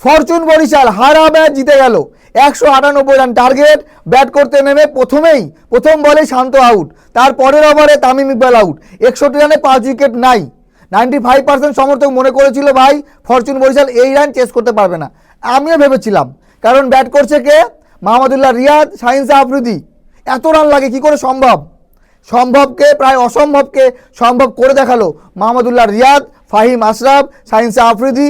Fortune Barishal হারা match জিতে গেল। একশো আটানব্বই রান টার্গেট, ব্যাট করতে নেমে প্রথমেই প্রথম বলে শান্ত আউট। তার পরের ওভারে তামিম ইকবাল আউট। একষট্টি রানে পাঁচ উইকেট নাই। নাইনটি ফাইভ পার্সেন্ট সমর্থক মনে করেছিল, ভাই, ফরচুন বরিশাল এই রান চেস করতে পারবে না। আমিও ভেবেছিলাম, কারণ ব্যাট করছে কে? মাহমুদুল্লাহ রিয়াদ শাহ আফ্রিদি। এত রান লাগে, কি করে সম্ভব? সম্ভবকে, প্রায় অসম্ভবকে সম্ভব করে দেখাল মাহমুদুল্লাহ রিয়াদ, ফাহিম আশরাফ শাহ আফ্রিদি।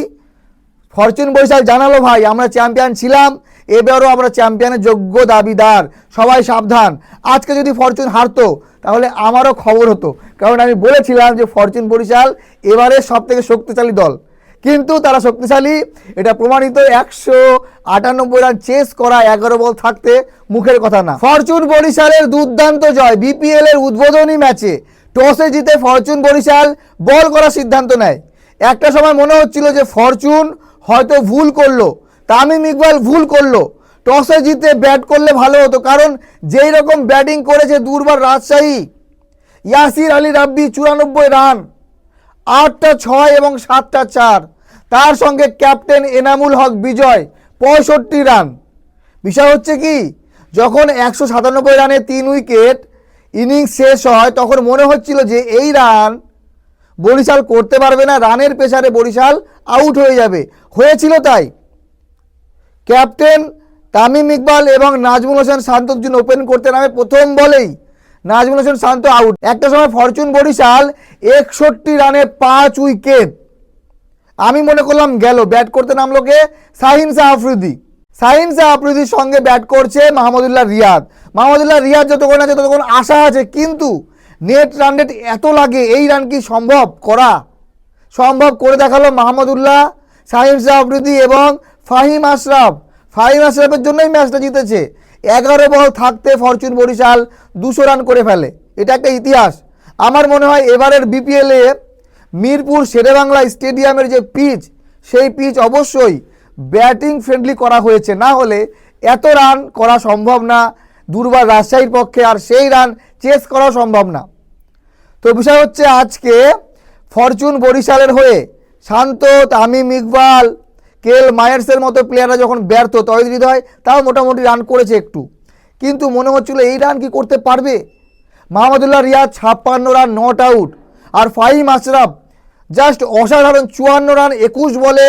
ফরচুন বরিশাল জানালো ভাই, আমরা চ্যাম্পিয়ন ছিলাম, এবারও আমরা চ্যাম্পিয়নের যোগ্য দাবিদার। সবাই সাবধান। আজকে যদি ফরচুন হারতো, তাহলে আমারও খবর হতো। কারণ আমি বলেছিলাম যে ফরচুন বরিশাল এবারে সব থেকে শক্তিশালী দল। কিন্তু তারা শক্তিশালী, এটা প্রমাণিত একশো আটানব্বই রান চেস করা এগারো বল থাকতে মুখের কথা না। ফরচুন বরিশালের দুর্দান্ত জয় বিপিএল এর উদ্বোধনী ম্যাচে। টসে জিতে ফরচুন বরিশাল বল করার সিদ্ধান্ত নেয়। একটা সময় মনে হচ্ছিল যে ফরচুন হয়তো ভুল করল। তামিম ইকবাল ভুল করল। টসে জিতে ব্যাট করলে ভালো হতো, কারণ যেই রকম ব্যাটিং করেছে দুর্বার রাজশাহী। ইয়াসির আলী রাব্বি চুরানব্বই রান আটটা ছয় এবং সাতটা চার। তার সঙ্গে ক্যাপ্টেন এনামুল হক বিজয়, পঁয়ষট্টি রান বিষয় হচ্ছে কি, যখন একশো সাতানব্বই রানে তিন উইকেট ইনিংস শেষ হয়, তখন মনে হচ্ছিল যে এই রান বরিশাল করতে পারবে না, রানের পেশারে বরিশাল আউট হয়ে যাবে। হয়েছিল তাই। ক্যাপ্টেন তামিম ইকবাল এবং নাজমুল হোসেন শান্তর জন্য ওপেন করতে নামে প্রথম বলেই। নাজমুল হোসেন শান্ত আউট একটা সময় ফরচুন বরিশাল একষট্টি রানে পাঁচ উইকেট আমি মনে করলাম গেল ব্যাট করতে নামলো কে? শাহিন শাহ আফ্রিদি। শাহিন শাহ আফ্রিদির সঙ্গে ব্যাট করছে মাহমুদুল্লাহ রিয়াদ। মাহমুদুল্লাহ রিয়াদ যতক্ষণ আছে ততক্ষণ আশা আছে, কিন্তু নেট রান রেট এত লাগে, এই রান কি সম্ভব? করা। সম্ভব করে দেখাল মাহমুদুল্লাহ শাহিন শাহ এবং ফাহিম আশরাফ। ফাহিম আশরাফের জন্যই ম্যাচটা জিতেছে। এগারো বল থাকতে ফরচুন বরিশাল দুশো রান করে ফেলে। এটা একটা ইতিহাস। আমার মনে হয় এবারের বিপিএলে মিরপুর শেরেবাংলা স্টেডিয়ামের যে পিচ, সেই পিচ অবশ্যই ব্যাটিং ফ্রেন্ডলি করা হয়েছে। না হলে এত রান করা সম্ভব না, দুর্বার রাজশাহীর পক্ষে, আর সেই রান চেস করা সম্ভব না। তো বিষয় হচ্ছে আজকে ফরচুন বরিশালের হয়ে শান্ত, তামিম ইকবাল কেল মায়ার্সের মতো প্লেয়াররা যখন ব্যর্থ, তহিদ হয় তাও মোটামুটি রান করেছে একটু। কিন্তু মনে হচ্ছিল এই রান কি করতে পারবে? মাহমুদুল্লাহ রিয়াদ ছাপ্পান্ন রান নট আউট আর ফাহিম আশরাফ জাস্ট অসাধারণ চুয়ান্ন রান একুশ বলে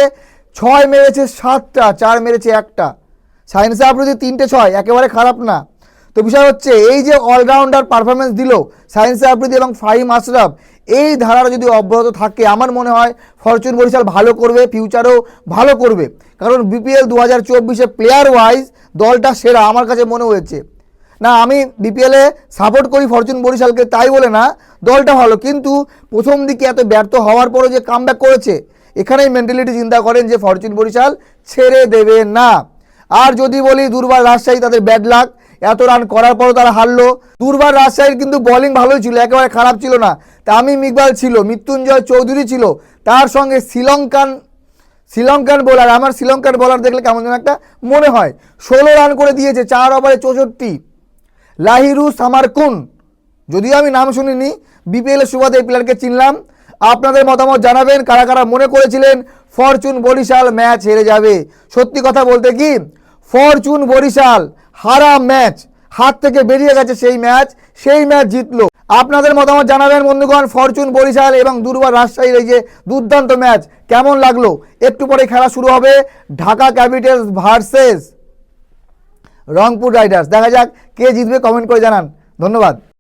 ছয় মেরেছে সাতটা, চার মেরেছে একটা। সাইন্স আফ্রিদি তিনটে ছয়, একেবারে খারাপ না। তো বিষয় হচ্ছে, এই যে অলরাউন্ডার পারফরমেন্স দিল সায়েন্স আফ্রিদি এবং ফাহিম আশরাফ, এই ধারাটা যদি অব্যাহত থাকে, আমার মনে হয় ফরচুন বরিশাল ভালো করবে ফিউচারেও ভালো করবে। কারণ বিপিএল দু হাজার চব্বিশে প্লেয়ার ওয়াইজ দলটা সেরা, আমার কাছে মনে হয়েছে। না, আমি বিপিএলে সাপোর্ট করি ফরচুন বরিশালকে, তাই বলে না, দলটা ভালো, কিন্তু প্রথম দিকে এত ব্যর্থ হওয়ার পরও যে কামব্যাক করেছে, এখানেই মেন্টালিটি চিন্তা করেন যে ফরচুন বরিশাল ছেড়ে দেবে না। আর যদি বলি দুর্বার রাজশাহী, তাদের ব্যাড লাক এত রান করার পরও তারা হারলো। দুর্বার রাজশাহীর কিন্তু বোলিং ভালোই ছিল, একেবারে খারাপ ছিল না। তামিম ইকবাল ছিল, মৃত্যুঞ্জয় চৌধুরী ছিল। তার সঙ্গে শ্রীলঙ্কান শ্রীলঙ্কান বোলার আমার শ্রীলঙ্কান বোলার দেখলে কেমন যেন একটা মনে হয়। ষোলো রান করে দিয়েছে, চার ওভারে চৌষট্টি। লাহিরু সামারকুন, যদিও আমি নাম শুনিনি বিপিএলের সুবাদে এই প্লেয়ারকে চিনলাম। আপনাদের মতামত জানাবেন, কারা কারা মনে করেছিলেন ফরচুন বরিশাল ম্যাচ হেরে যাবে। সত্যি কথা বলতে কি ফরচুন বরিশাল, হারা ম্যাচ, হাত থেকে বেরিয়ে গেছে সেই ম্যাচ সেই ম্যাচ জিতলো। আপনাদের মতামত জানাবেন বন্ধুগণ, ফরচুন বরিশাল এবং দুর্বার রাজশাহীর এই যে দুর্দান্ত ম্যাচ, কেমন লাগল? একটু পরে খেলা শুরু হবে Dhaka Capitals versus Rangpur Riders. দেখা যাক কে জিতবে, কমেন্ট করে জানান। ধন্যবাদ।